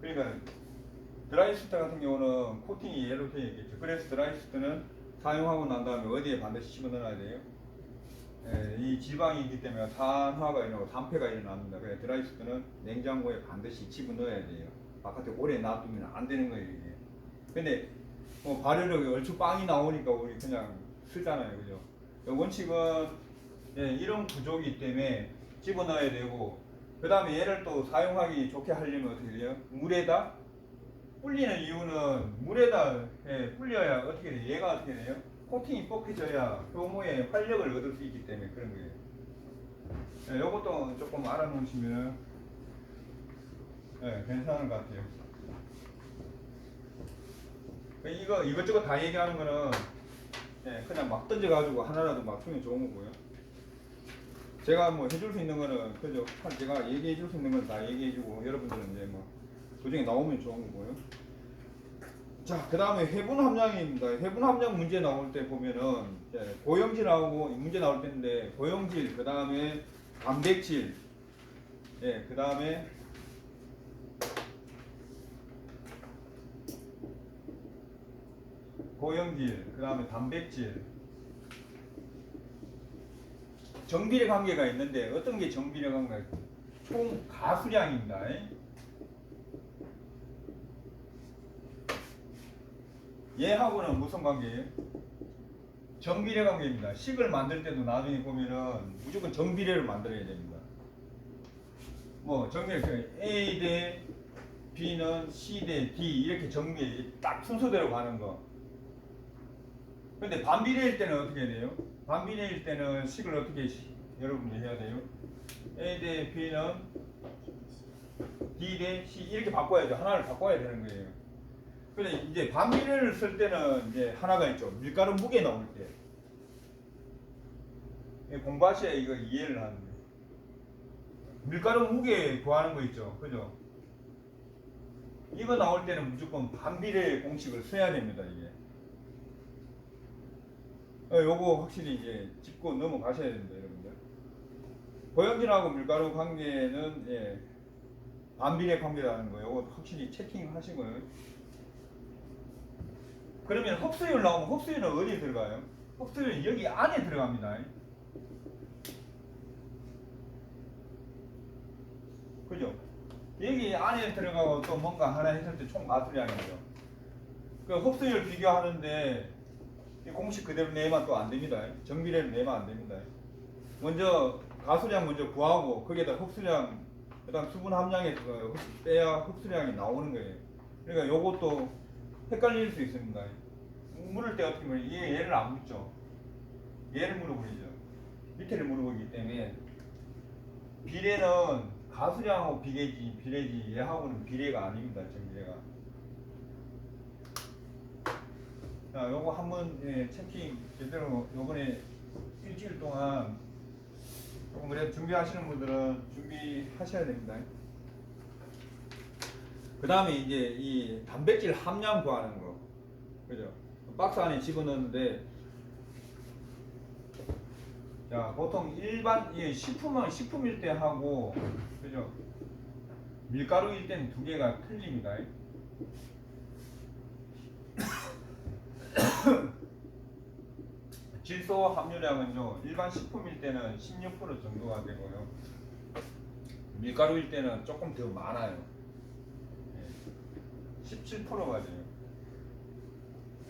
그러니까 드라이스트 같은 경우는 코팅이 되어 있겠죠. 그래서 드라이스트는 사용하고 난 다음에 어디에 반드시 집어넣어야 돼요? 예, 이 지방이 있기 때문에 산화가 일어나고 산패가 일어납니다. 그래서 드라이스트는 냉장고에 반드시 집어넣어야 돼요. 바깥에 오래 놔두면 안 되는 거예요. 이게. 근데 뭐 발효력이 얼추 빵이 나오니까 우리 그냥 쓰잖아요. 그죠? 원칙은 예, 이런 구조이기 때문에 집어넣어야 되고 그 다음에 얘를 또 사용하기 좋게 하려면 어떻게 돼요? 물에다 불리는 이유는 물에다 예, 불려야 어떻게 돼요? 얘가 어떻게 돼요? 코팅이 뽑혀져야 효모에 활력을 얻을 수 있기 때문에 그런 거예요. 예, 요것도 조금 알아놓으시면 예, 괜찮은 것 같아요. 그 이거 이것저것 다 얘기하는 거는 예, 그냥 막 던져가지고 하나라도 맞추면 좋은 거고요. 제가 뭐 해줄 수 있는 거는 그죠? 한 제가 얘기해 줄 수 있는 건 다 얘기해 주고 여러분들은 이제 뭐 도중에 나오면 좋은 거고요. 자, 그 다음에 해분 함량입니다. 해분 함량 문제 나올 때 보면은 고형질 나오고 문제 나올 때인데 고형질, 그 다음에 단백질, 예, 그 다음에 고형질, 그 다음에 단백질, 정비례 관계가 있는데 어떤 게 정비례 관계가 총 가수량입니다. 얘하고는 무슨 관계예요? 정비례 관계입니다. 식을 만들 때도 나중에 보면은 무조건 정비례를 만들어야 됩니다. 뭐 정비례 그 A 대 B는 C 대 D 이렇게 정비 딱 순서대로 가는 거. 근데 반비례일 때는 어떻게 해야 돼요? 반비례일 때는 식을 어떻게 시- 여러분이 해야 돼요? A 대 B는 D 대 C 이렇게 바꿔야죠. 하나를 바꿔야 되는 거예요. 근데 이제 반비례를 쓸 때는 이제 하나가 있죠. 밀가루 무게 나올 때. 이 공부하셔야 이거 이해를 하는 거예요. 밀가루 무게 구하는 거 있죠. 그죠? 이거 나올 때는 무조건 반비례 공식을 써야 됩니다. 이게. 어, 요거 확실히 이제 짚고 넘어가셔야 됩니다, 여러분들. 고형질하고 밀가루 관계는 예, 반비례 관계라는 거, 요거 확실히 체킹하시고요. 그러면 흡수율 나오면 흡수율은 어디에 들어가요? 흡수율은 여기 안에 들어갑니다. 그죠? 여기 안에 들어가고 또 뭔가 하나 했을 때 총 마술량이죠. 그 흡수율 비교하는데 이 공식 그대로 내면 또 안 됩니다. 정비례를 내면 안 됩니다. 먼저 가수량 먼저 구하고 거기에다 흡수량 그다음 수분 함량에. 흡- 빼야 흡수량이 나오는 거예요. 그러니까 요것도 헷갈릴 수 있습니다. 물을 때 어떻게 보면 얘 얘를 안 묻죠. 얘를 물어보이죠. 밑에를 물어보기 때문에 비례는 가수량하고 비례지 비례지 얘하고는 비례가 아닙니다. 정비례가. 자, 요거 한번 예, 체킹 제대로 요번에 일주일 동안 조금 그래 준비하시는 분들은 준비하셔야 됩니다. 그 다음에 이제 이 단백질 함량 구하는 거. 그죠? 박스 안에 집어넣는데, 자, 보통 일반, 이 식품은 식품일 때 하고, 그죠? 밀가루일 때는 두 개가 틀립니다. 질소 함유량은요, 일반 식품일 때는 16% 정도가 되고요. 밀가루일 때는 조금 더 많아요. 17%가 돼요.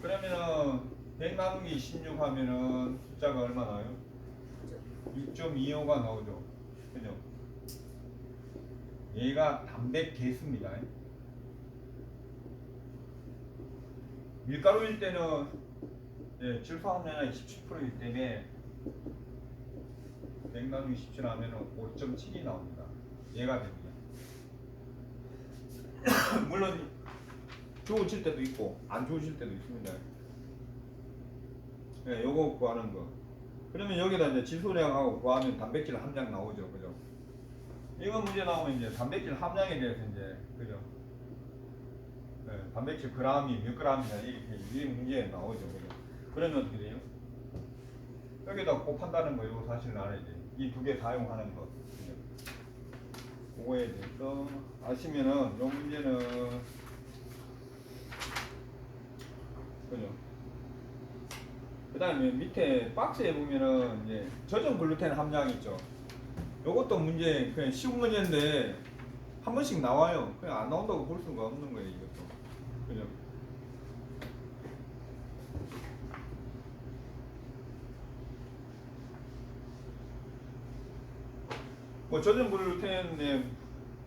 그러면은 100 나누기 16 하면은 숫자가 얼마 나요? 6.25가 나오죠. 그죠? 얘가 단백 개수입니다. 밀가루일 때는 예, 질소 함량이 17%이기 때문에 100 나누기 17 하면은 5.7이 나옵니다. 얘가 됩니다. 물론 좋으실 때도 있고 안 좋으실 때도 있습니다. 예, 요거 구하는 거. 그러면 여기다 이제 질소량하고 구하면 단백질 함량 나오죠, 그죠? 이거 문제 나오면 이제 단백질 함량에 대해서 이제 그죠? 예, 단백질 그람이 몇 그람이냐 이렇게 이 문제 나오죠, 그죠? 그러면 어떻게 돼요? 여기다 곱한다는 거 이거 사실 알아야 돼. 이 두 개 사용하는 거. 그거에 대해서 아시면은 요 문제는 그죠? 그 다음에 밑에 박스에 보면은 이제 저전 글루텐 함량 있죠. 요것도 문제 그냥 쉬운 문제인데 한 번씩 나와요. 그냥 안 나온다고 볼 수가 없는 거예요 이것도. 그죠? 뭐 저전 글루텐에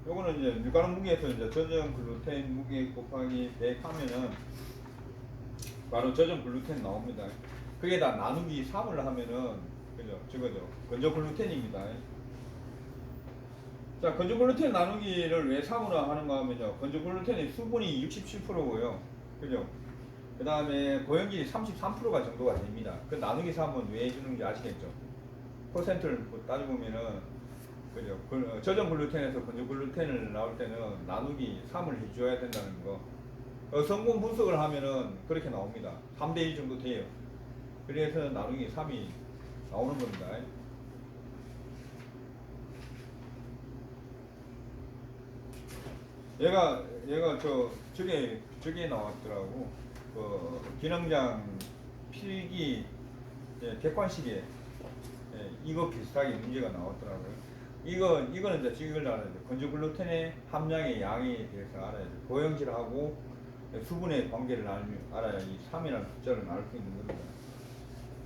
요거는 이제 밀가루 무게에서 이제 저전 글루텐 무게 곱하기 100 하면은 바로 저전 글루텐 나옵니다. 그게 다 나누기 3을 하면은 그죠? 저거죠. 건조 글루텐입니다. 자, 건조 글루텐 나누기를 왜 3으로 하는가 하면요. 건조 글루텐의 수분이 67%고요. 그죠? 그 다음에 고형질이 33%가 정도가 됩니다. 그 나누기 3은 왜 해주는지 아시겠죠? 퍼센트를 뭐 따져보면은 그죠? 글- 어, 저전 글루텐에서 건조 글루텐을 나올 때는 나누기 3을 해줘야 된다는 거. 어, 성분 분석을 하면은 그렇게 나옵니다. 3대 1 정도 돼요. 그래서 나누기 3이 나오는 겁니다. 얘가 얘가 저 저게 저게 나왔더라고. 그 기능장 필기 예, 객관식에 예, 이거 비슷하게 문제가 나왔더라고요. 이거 이거는 이제 지금 알아야 돼. 건조 글루텐의 함량의 양에 대해서 알아야 돼. 고형질하고 수분의 관계를 알, 알아야 이 3이라는 숫자를 알 수 있는 겁니다.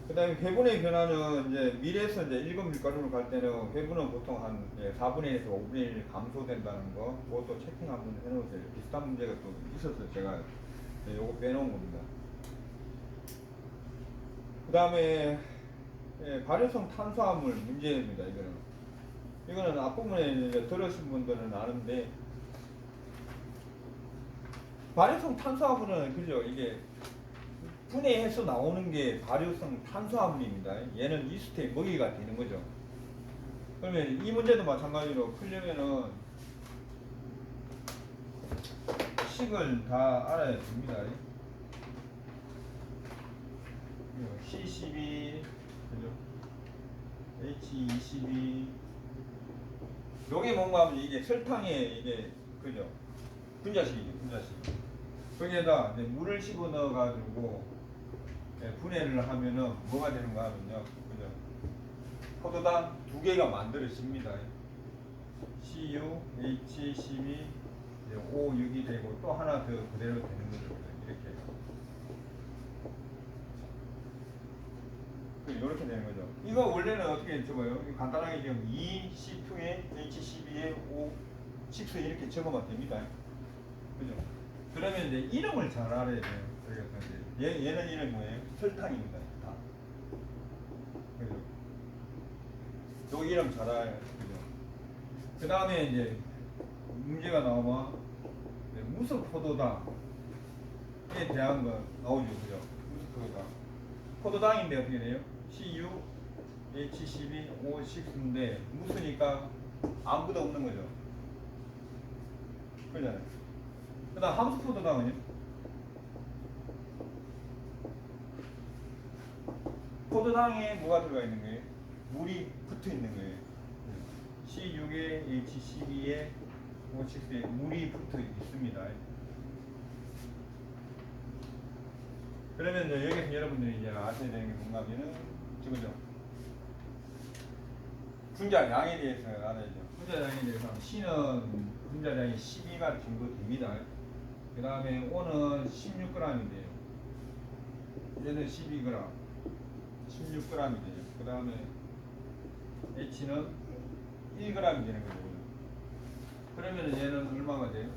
그다음에 회분의 변화는 이제 밀에서 이제 일곱 밀가루로 갈 때는 회분은 보통 한 예, 4분의 1에서 5분의 1 감소된다는 거 그것도 체킹 한번 해놓으세요. 비슷한 문제가 또 있어서 제가 예, 요거 빼놓은 겁니다. 그다음에 예, 발효성 탄수화물 문제입니다. 이거는 이거는 앞부분에 이제 들으신 분들은 아는데 발효성 탄수화물은 그죠 이게 분해해서 나오는 게 발효성 탄수화물입니다. 얘는 이스트의 먹이가 되는 거죠. 그러면 이 문제도 마찬가지로 풀려면은 식을 다 알아야 됩니다. C12 그죠? H22 요게 뭔가 하면 이게 설탕에 이게 그죠? 분자식이죠 분자식. 거기에다 이제 물을 씹어 넣어 가지고 예, 분해를 하면은 뭐가 되는가 하면요. 그죠? 포도당 두 개가 만들어집니다. CU, H12, 이제 O6이 되고 또 하나 더 그대로 되는 거죠. 이렇게. 이렇게 되는 거죠. 이거 원래는 어떻게 적어요? 간단하게 지금 E, C2에 H12에 O, 6 이렇게 적으면 됩니다. 그죠? 그러면 이제 이름을 잘 알아야 돼요. 저희가 이제 얘, 얘는 이름 뭐예요? 설탕입니다. 다. 그죠? 요 이름 잘 알아야 돼요. 그죠? 그 다음에 이제 문제가 나오면 이제 무속 포도당에 대한 거 나오죠. 그죠? 무속 포도당. 포도당인데 어떻게 돼요? CU, H12, O6인데 무스니까 아무것도 없는 거죠. 그잖아요. 그 다음 함수 포도당은요? 포도당에 뭐가 들어가 있는 거예요? 물이 붙어 있는 거예요. C6에 H12에 O6에 물이 붙어 있습니다. 그러면 여기서 여러분들이 이제 아셔야 되는 게 뭔가 하면은 지금죠. 분자량에 대해서 알아야죠. 분자량에 대해서 C는 분자량이 12가 정도 됩니다. 그 다음에 O는 16g인데요. 얘는 12g, 16g이 돼요. 그 다음에 H는 1g이 되는 거죠. 그러면 얘는 얼마가 돼요?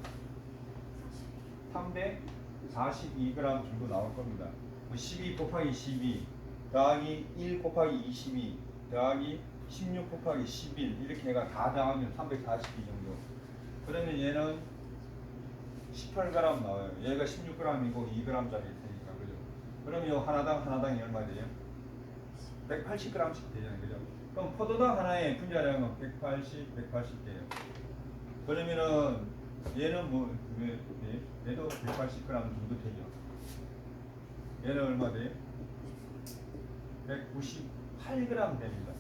342g 정도 나올 겁니다. 뭐12 곱하기 12 더하기 1 곱하기 22 더하기 16 곱하기 11 이렇게 해가 다 더하면 342 정도. 그러면 얘는 18g 나와요. 얘가 16g이고 2g짜리 있으니까 그죠? 그럼 요 하나당 하나당이 얼마 돼요? 180g씩 되잖아요. 그죠? 그럼 포도당 하나의 분자량은 180, 180 돼요. 그러면은 얘는 뭐 왜, 왜, 얘도 180g 정도 되죠. 얘는 얼마 돼요? 198g 됩니다.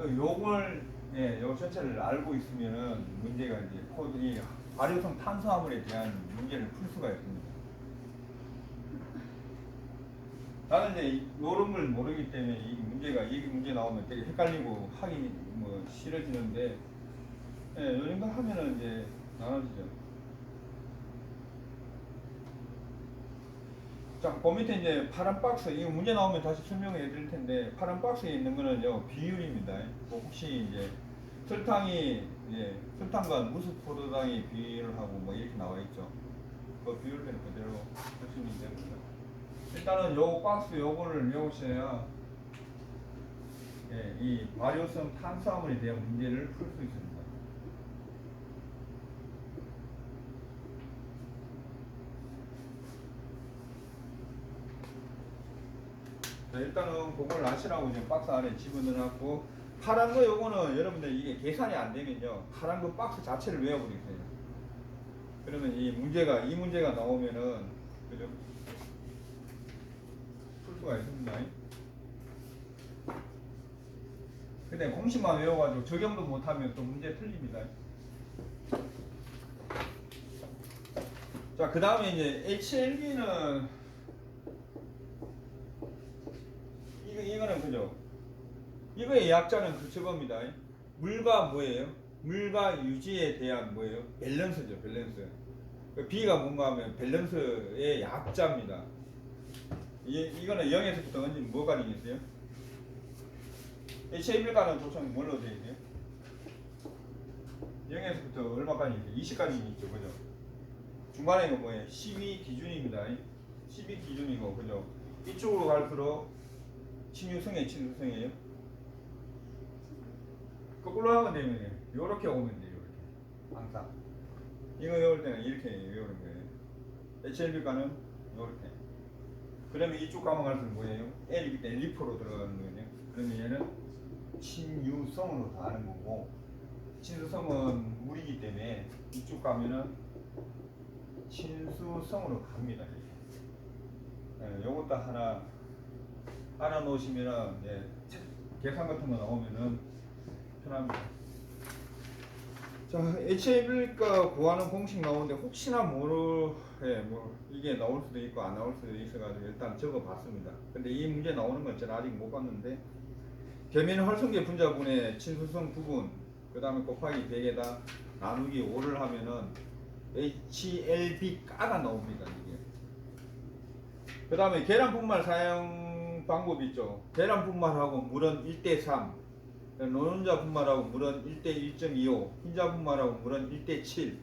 그 요걸 예, 요 전체를 알고 있으면은 문제가 이제 코드 이 발효성 탄수화물에 대한 문제를 풀 수가 있습니다. 나는 이제 이- 요런 걸 모르기 때문에 이 문제가 이 문제 나오면 되게 헷갈리고 하기 뭐 싫어지는데 예, 요 정도 하면은 이제 나눠지죠. 자, 그 밑에 이제 파란 박스, 이거 문제 나오면 다시 설명해 드릴 텐데, 파란 박스에 있는 거는요, 비율입니다. 뭐 혹시 이제 설탕이, 예, 설탕과 무스포도당의 비율을 하고 뭐 이렇게 나와 있죠. 그 비율대로 그대로 하시면 됩니다. 일단은 요 박스 요거를 외우셔야, 예, 이 발효성 탄수화물에 대한 문제를 풀 수 있습니다. 자, 일단은 그걸 아시라고 이제 박스 안에 집어넣어놨고 파란 거 요거는 여러분들 이게 계산이 안 되면요 파란 거 박스 자체를 외워버리세요. 그러면 이 문제가 이 문제가 나오면은 그죠? 풀 수가 있습니다. 근데 공식만 외워가지고 적용도 못하면 또 문제 틀립니다. 자, 그 다음에 이제 HLB는 이거 이거는 그죠? 이거의 약자는 그 저겁니다. 물과 뭐예요? 물과 유지에 대한 뭐예요? 밸런스죠, 밸런스. 그 B가 뭔가 하면 밸런스의 약자입니다. 이, 이거는 0에서부터 언제 뭐가 되겠어요? HAB가는 도청 뭘로 되어 있어요? 0에서부터 얼마까지 있어요? 20까지 있죠, 그죠? 중간에 이거 뭐예요? 12 기준입니다. 12 기준이고, 그죠? 이쪽으로 갈수록 친유성의 친유성이에요. 거꾸로 하면 되면 요렇게 오면 돼요. 이렇게 항상 이거 외울 때는 이렇게 외우는 거예요. HLB가는 요렇게. 그러면 이쪽 가면 갈수록 뭐예요? L이기 때문에 리포로 들어가는 거예요. 그러면 얘는 친유성으로 다 하는 거고 친수성은 물이기 때문에 이쪽 가면은 친수성으로 갑니다. 이렇게. 예, 하나 알아 놓으시면은 예, 책, 계산 같은 거 나오면은 편합니다. 자, HAB가 구하는 공식 나오는데 혹시나 모르, 예, 뭐 이게 나올 수도 있고 안 나올 수도 있어가지고 일단 적어봤습니다. 근데 이 문제 나오는 건 저는 아직 못 봤는데 계면 활성계 분자분의 친수성 부분, 그 다음에 곱하기 100에다 나누기 5를 하면은 HLB가가 나옵니다. 이게. 그 다음에 계란 분말 사용 방법이 있죠. 계란 분말하고 물은 1대3, 노른자 분말하고 물은 1대 1.25, 흰자 분말하고 물은 1대 7.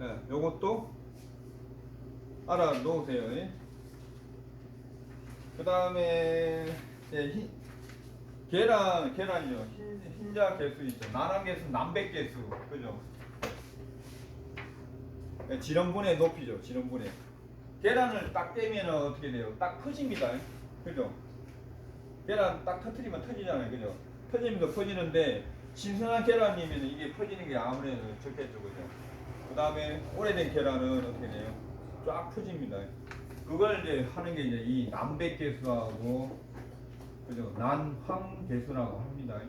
예, 요것도 알아 놓으세요. 예. 그 다음에 예, 흰, 계란, 계란이요. 흰, 흰자 개수 있죠. 난한 개수, 남백 개수. 그죠? 예, 지름분의 높이죠. 지름분의. 계란을 딱 떼면 어떻게 돼요? 딱 퍼집니다. 그죠? 계란 딱 터트리면 터지잖아요. 그죠? 터지면서 퍼지는데 신선한 계란이면 이게 퍼지는 게 아무래도 적겠죠. 그죠? 그 다음에 오래된 계란은 어떻게 돼요? 쫙 퍼집니다. 그걸 이제 하는 게 이제 이 남백계수하고 그죠? 난황계수라고 합니다.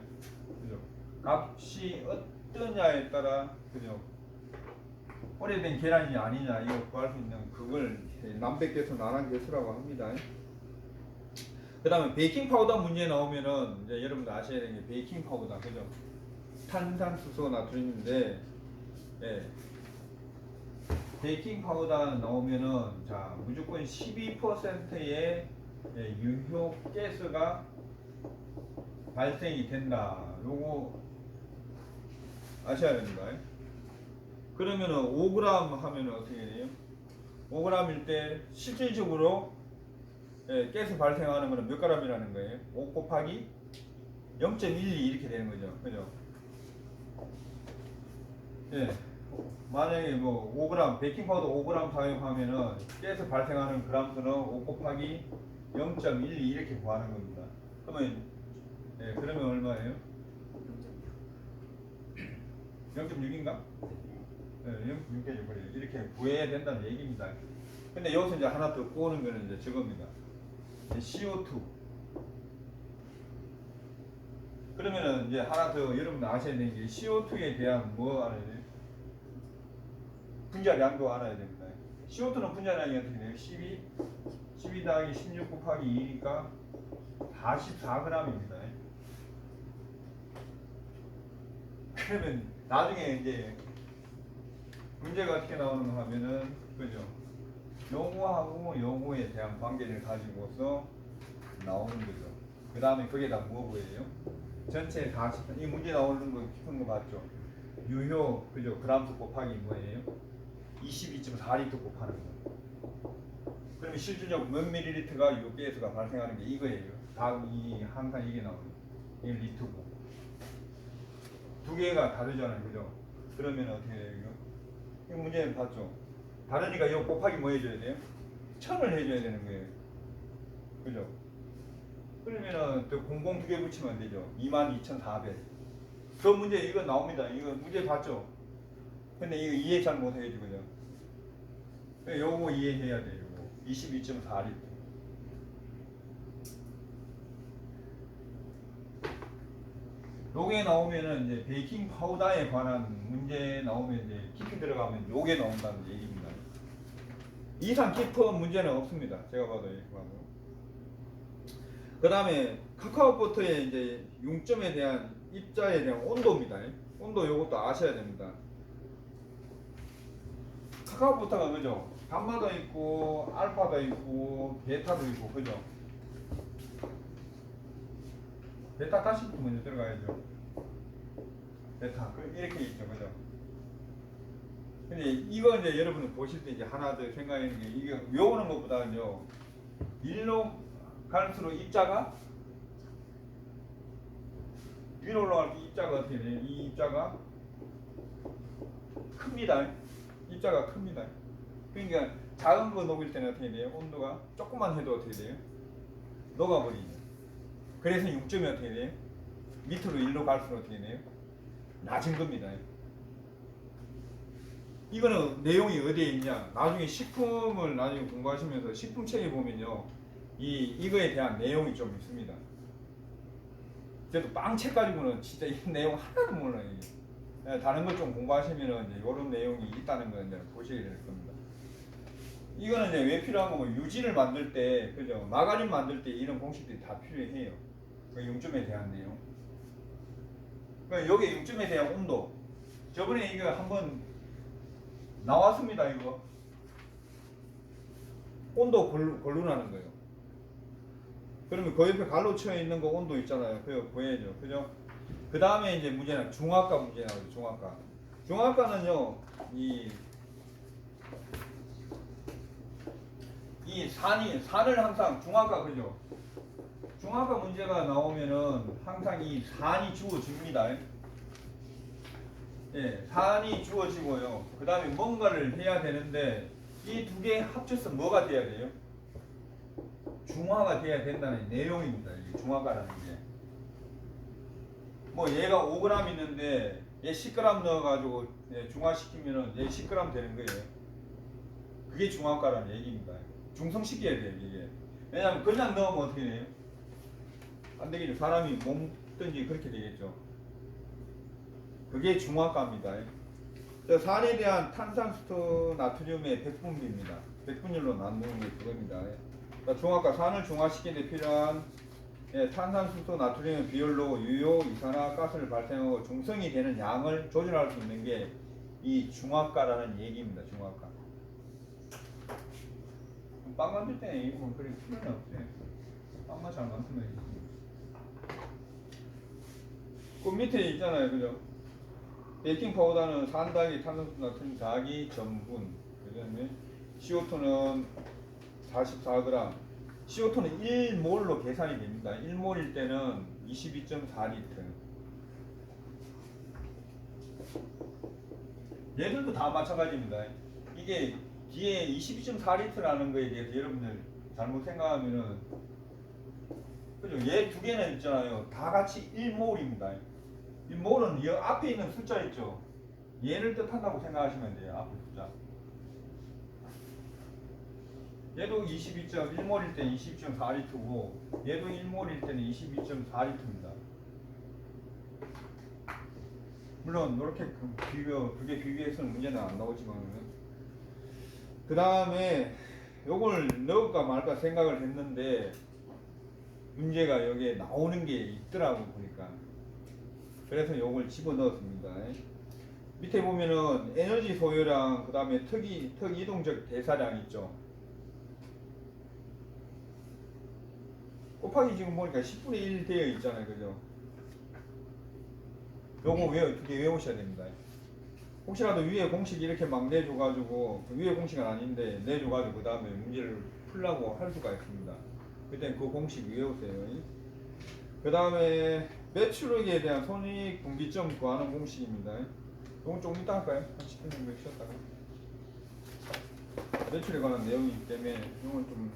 그죠? 값이 어떠냐에 따라 그죠? 오래된 계란이 아니냐 이거 구할 수 있는 그걸 남백계수 난황계수라고 합니다. 그 다음에 베이킹 파우더 문제 나오면은 이제 여러분들 아셔야 되는 게 베이킹 파우더 그죠? 탄산수소 나트륨인데 예. 베이킹 파우더 나오면은 자 무조건 12%의 예, 유효 가스가 발생이 된다. 요거 아셔야 됩니다. 그러면은 5g 하면은 어떻게 돼요? 5g일 때 실질적으로 예, 가스 발생하는 거는 몇 g이라는 거예요? 5 곱하기 0.12 이렇게 되는 거죠. 그죠? 예. 만약에 뭐 5g, 베이킹 파우더 5g 사용하면은 가스 발생하는 그람 수는 5 곱하기 0.12 이렇게 구하는 겁니다. 그러면 예, 그러면 얼마예요? 0.6인가? 예, 0.6개 그래요. 이렇게 구해야 된다는 얘기입니다. 근데 여기서 이제 하나 더 구하는 거는 이제 저겁니다. CO2. 그러면은 이제 하나 더 여러분들 아셔야 되는 게 CO2에 대한 뭐 알아야 돼요? 분자량도 알아야 됩니다. CO2는 분자량이 어떻게 돼요? 12, 12 더하기 16 곱하기 2니까 44g입니다. 그러면 나중에 이제 문제가 어떻게 나오는가 하면은 그죠? 용어하고 용어에 대한 관계를 가지고서 나오는 거죠. 그 다음에 그게 다 뭐예요? 전체 40, 이 문제 나오는 거 깊은 거 봤죠? 유효, 그죠? 그람수 곱하기 뭐예요? 22.4리터 곱하는 거. 그러면 실질적 몇 밀리리터가 유기에서가 발생하는 게 이거예요. 다이 항상 이게 나오는 1리터고. 두 개가 다르잖아요, 그죠? 그러면 어떻게 돼요, 이거? 이 문제는 봤죠? 다르니까 이거 곱하기 뭐 해줘야 돼요? 천을 해줘야 되는 거예요. 그죠? 그러면은 또 공공 두 개 붙이면 되죠. 22,400. 그 문제 이거 나옵니다. 이거 문제 봤죠? 근데 이거 이해 잘 못해가지고 그죠? 요거 이해해야 돼요. 요거 22.4리터. 요게 나오면은 이제 베이킹 파우더에 관한 문제 나오면 이제 깊이 들어가면 요게 나온다는 얘기입니다. 이상 깊은 문제는 없습니다. 제가 봐도 이렇게 봐도. 그 다음에 카카오 버터의 이제 융점에 대한 입자에 대한 온도입니다. 온도 요것도 아셔야 됩니다. 카카오 버터가 그죠? 감마도 있고 알파도 있고 베타도 있고 그죠? 베타 가시부터 먼저 들어가야죠. 베타 그 이렇게 있죠, 그죠? 근데 이거 이제 여러분들 보실 때 이제 하나 더 생각하는 게 이게 외우는 것보다는요 일로 갈수록 입자가 위로 올라갈 때 입자가 어떻게 돼요? 이 입자가 큽니다. 입자가 큽니다. 그러니까 작은 거 녹일 때는 어떻게 돼요? 온도가 조금만 해도 어떻게 돼요? 녹아버리죠. 그래서 6점이 어떻게 돼요? 밑으로 일로 갈수록 어떻게 돼요? 낮은 겁니다. 이거는 내용이 어디에 있냐? 나중에 식품을 나중에 공부하시면서 식품 책에 보면요. 이 이거에 대한 내용이 좀 있습니다. 저도 빵책 가지고는 진짜 이 내용 하나도 몰라요. 예, 다른 걸 좀 공부하시면은 이제 이런 내용이 있다는 걸 이제 보시게 될 겁니다. 이거는 이제 왜 필요한 거면 유지를 만들 때, 그죠? 마가린 만들 때 이런 공식들이 다 필요해요. 그 용점에 대한 내용. 그러니까 여기 용점에 대한 온도. 저번에 이거 한번 나왔습니다, 이거. 온도 걸루, 걸루라는 거예요. 그러면 그 옆에 갈로 쳐 있는 거 온도 있잖아요. 그거 보여야죠. 그죠? 그 다음에 이제 문제는 중학과 문제 나오죠. 중학과. 중학과는요, 이, 이 산이, 산을 항상 중학과, 그죠? 중학과 문제가 나오면은 항상 이 산이 주어집니다. 예, 산이 주어지고요. 그 다음에 뭔가를 해야 되는데 이 두개 합쳐서 뭐가 돼야 돼요? 중화가 돼야 된다는 내용입니다. 이 중화가라는 게. 뭐 얘가 5g 있는데 얘 10g 넣어가지고 예, 중화시키면은 얘 10g 되는 거예요. 그게 중화가라는 얘기입니다. 중성시켜야 돼요 이게. 왜냐면 그냥 넣으면 어떻게 돼요? 안 되겠죠. 사람이 몸든지 그렇게 되겠죠. 그게 중화가입니다. 저 산에 대한 탄산수소 나트륨의 백분비입니다. 백분율로 나누는 게 그겁니다. 그러니까 중화가 산을 중화시키는 데 필요한 예, 탄산수소 나트륨의 비율로 유효 이산화 가스를 발생하고 중성이 되는 양을 조절할 수 있는 게 이 중화가라는 얘기입니다. 중화가. 빵 만들 때는 이거 뭐 그리 필요는 없어요. 빵만 잘 만들면. 그 밑에 있잖아요, 그죠? 베이킹 파우더는 산다기 탄산수 나트륨 자기 전분, 그다음에 CO2는 44g. CO2는 1몰로 계산이 됩니다. 1몰일 때는 22.4리터. 얘들도 다 마찬가지입니다. 이게 뒤에 22.4리터라는 거에 대해서 여러분들 잘못 생각하면은 그죠? 얘 두 개는 있잖아요. 다 같이 1몰입니다. 1몰은 이 앞에 있는 숫자 있죠? 얘를 뜻한다고 생각하시면 돼요. 앞에 숫자. 얘도 22.1몰일 때 22.4리터고 얘도 1몰일 때는 22.4리터입니다. 물론 이렇게 비교 그게 비교해서는 문제는 안 나오지만은 그 다음에 요걸 넣을까 말까 생각을 했는데 문제가 여기에 나오는 게 있더라고 보니까 그래서 요걸 집어 넣었습니다. 밑에 보면은 에너지 소요량 그 다음에 특이 특 이동적 대사량 있죠. 곱하기 지금 보니까 10분의 1 되어 있잖아요, 그죠? 요거 외 어떻게 외우셔야 됩니다. 혹시라도 위에 공식 이렇게 막 내줘가지고 그 위에 공식은 아닌데 내줘가지고 그 다음에 문제를 풀라고 할 수가 있습니다. 그때 그 공식 외우세요. 그 다음에 매출액에 대한 손익 분기점 구하는 공식입니다. 이건 조금 이따 할까요? 한 10분 정도 쉬었다가 매출에 관한 내용이기 때문에 이건 좀